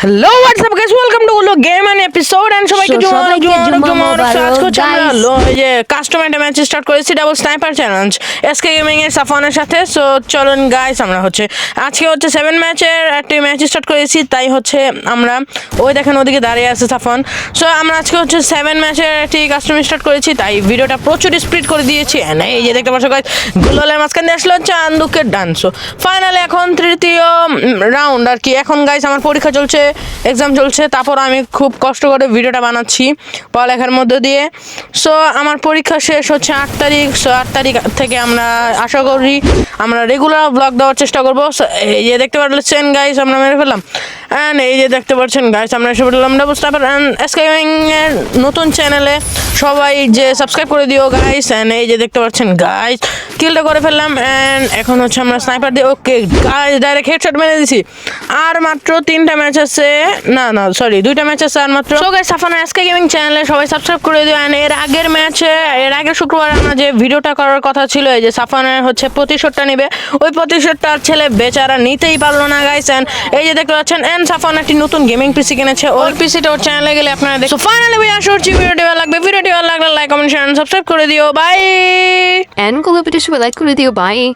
hello what's up guys welcome to গুলো game and episode and সবাইকে So, জুমা সবাইকে জুমা জুমা জুমা মোবারক, আজকে আমরা. লো- এই যে কাস্টম একটা ম্যাচ স্টার্ট করেছি double sniper challenge SK gaming এর সাফানের সাথে। সো চলুন গাইস আমরা হচ্ছে আজকে হচ্ছে সেভেন ম্যাচের একটি ম্যাচ স্টার্ট করেছি। তাই হচ্ছে আমরা ওই দেখেন ওদিকে দাঁড়িয়ে আছে সাফান সো আমরা আজকে হচ্ছে সেভেন ম্যাচের একটি কাস্টম স্টার্ট করেছি। তাই ভিডিওটা প্রচুর স্পিড করে দিয়েছি। এই যে দেখতে পাচ্ছ গাইস গুলোলের মাঝখান দিয়ে আসলো চান্দুকের ডান্স ফাইনালি এখন তৃতীয় রাউন্ড আর কি। এখন গাইস আমার পরীক্ষা চলছে এক্সাম চলছে, তারপর আমি খুব কষ্ট করে ভিডিওটা বানাচ্ছি পড়ালেখার মধ্যে দিয়ে। সো আমার পরীক্ষা শেষ হচ্ছে আট তারিখ সো আট তারিখ থেকে আমরা আশা করি আমরা রেগুলার ব্লগ দেওয়ার চেষ্টা করব। এই যে দেখতে পাচ্ছেন গাইস আমরা মেরে ফেললাম। অ্যান্ড এই যে দেখতে পাচ্ছেন গাইস আমরা এসে পড়লাম ডাবল স্টাফার অ্যান্ড নতুন চ্যানেলে সবাই যে সাবস্ক্রাইব করে দিও গাইস অ্যান্ড এই যে দেখতে পাচ্ছেন গাইস কিলটা করে ফেললাম অ্যান্ড এখন হচ্ছে আমরা স্নাইপার দিয়ে ওকে গাইস ডাইরেক্ট হেডশট মেরে দিছি। আর মাত্র তিনটা ম্যাচ আছে, না না সরি দুইটা ম্যাচ আছে আর মাত্র। So guys Safana SK gaming চ্যানেলে সবাই সাবস্ক্রাইব করে দিও অ্যান্ড এর আগের ম্যাচে এর আগের শুক্রবার আমরা যে ভিডিওটা করার কথা ছিল, এই যে সাফানের হচ্ছে প্রতিশোধটা নেবে, ওই প্রতিশোধটা ছেলে বেচারা নিতেই পারল না গাইস অ্যান্ড এই যে দেখতে পাচ্ছেন অ্যান্ড সাফান একটি নতুন গেমিং পিসি কিনেছে, ওর পিসিটা ওর চ্যানেলে গেলে আপনারা দেখো ফাইনালি ভাই আশা করছি ভিডিওটি ভালো লাগবে ভিডিওটি ভালো লাগলে লাইক কমেন্ট শেয়ার সাবস্ক্রাইব করে দিও bye And go over to like video. Bye.